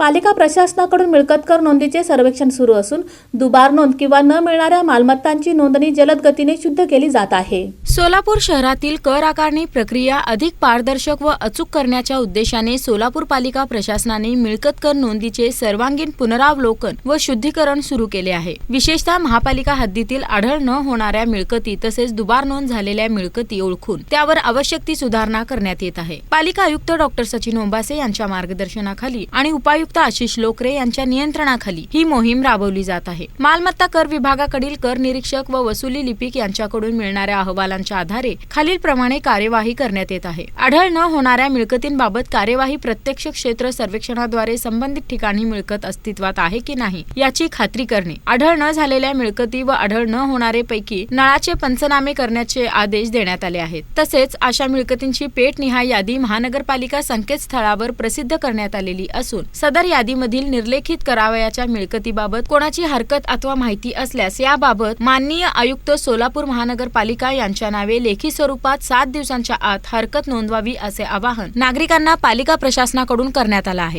पालिका प्रशासनाकडून मिळकत कर नोंदीचे सर्वेक्षण सुरू असून दुबार नोंद किंवा न मिळणाऱ्या मालमत्तांची नोंदणी जलद गतीने शुद्ध केली जात आहे. सोलापूर शहरातील कर आकारणी प्रक्रिया अधिक पारदर्शक व अचूक करण्याच्या उद्देशाने सोलापूर पालिका प्रशासनाने मिळकत कर नोंदीचे सर्वांगीण पुनरावलोकन व शुद्धीकरण सुरू केले आहे. विशेषतः महापालिका हद्दीतील आढळ न होणाऱ्या मिळकती तसेच दुबार नोंद झालेल्या मिळकती ओळखून त्यावर आवश्यक ती सुधारणा करण्यात येत आहे. पालिका आयुक्त डॉक्टर सचिन ओंबासे यांच्या मार्गदर्शनाखाली आणि उपायुक्त आशिष लोकरे यांच्या नियंत्रणाखाली ही मोहीम राबवली जात आहे. मालमत्ता कर विभागाकडील कर निरीक्षक व वसुली लिपिक यांच्याकडून मिळणाऱ्या अहवालांच्या आधारे खालील प्रमाणे कार्यवाही करण्यात येत आहे. आढळ न होणाऱ्या मिळकतींबाबत कार्यवाही प्रत्यक्ष क्षेत्र सर्वेक्षणाद्वारे संबंधित ठिकाणी मिळकत अस्तित्वात आहे की नाही याची खात्री करणे. आढळ न झालेल्या मिळकती व आढळ न होणारे पैकी नळाचे पंचनामे करण्याचे आदेश देण्यात आले आहेत. तसेच अशा मिळकतींची पेटनिहाय यादी महानगरपालिका संकेतस्थळावर प्रसिद्ध करण्यात आलेली असून सदर यादीमधील निर्लेखित करावयाच्या मिळकतीबाबत कोणाची हरकत अथवा माहिती असल्यास याबाबत माननीय आयुक्त सोलापूर महानगरपालिका यांच्या नावे लेखी स्वरूपात सात दिवसांच्या आत हरकत नोंदवावी असे आवाहन नागरिकांना पालिका प्रशासनाकडून करण्यात आलं आहे.